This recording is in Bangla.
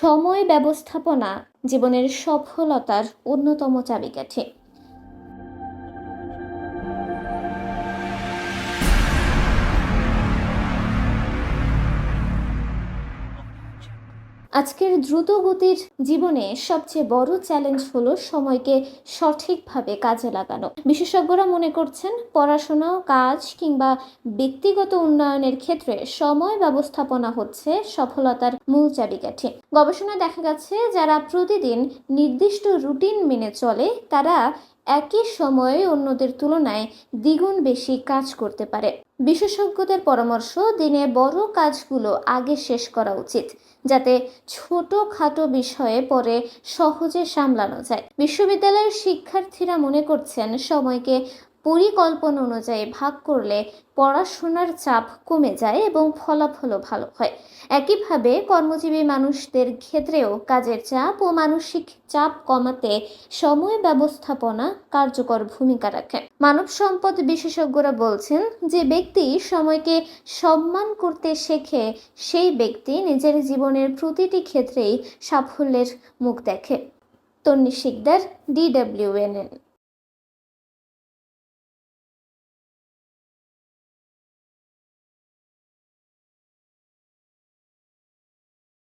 সময় ব্যবস্থাপনা জীবনের সফলতার অন্যতম চাবিকাঠি। আজকের দ্রুত গতির জীবনে সবচেয়ে বড় চ্যালেঞ্জ হলো সময়কে সঠিকভাবে কাজে লাগানো। বিশেষজ্ঞরা মনে করছেন পড়াশোনা, কাজ কিংবা ব্যক্তিগত উন্নয়নের ক্ষেত্রে সময় ব্যবস্থাপনা হচ্ছে সফলতার মূল চাবিকাঠি। গবেষণায় দেখা গেছে, যারা প্রতিদিন নির্দিষ্ট রুটিন মেনে চলে, তারা একই সময়ে অন্যদের তুলনায় দ্বিগুণ বেশি কাজ করতে পারে। বিশেষজ্ঞদের পরামর্শ, দিনে বড় কাজগুলো আগে শেষ করা উচিত, যাতে ছোটখাটো বিষয়ে পরে সহজে সামলানো যায়। বিশ্ববিদ্যালয়ের শিক্ষার্থীরা মনে করছেন, সময়কে পরিকল্পনা অনুযায়ী ভাগ করলে পড়াশোনার চাপ কমে যায় এবং ফলাফলও ভালো হয়। একইভাবে কর্মজীবী মানুষদের ক্ষেত্রেও কাজের চাপ ও মানসিক চাপ কমাতে সময় ব্যবস্থাপনা কার্যকর ভূমিকা রাখে। মানব সম্পদ বিশেষজ্ঞরা বলছেন যে ব্যক্তি সময়কে সম্মান করতে শেখে, সেই ব্যক্তি নিজের জীবনের প্রতিটি ক্ষেত্রেই সাফল্যের মুখ দেখে। তন্নি শিকদার ডিডব্লিউএনএন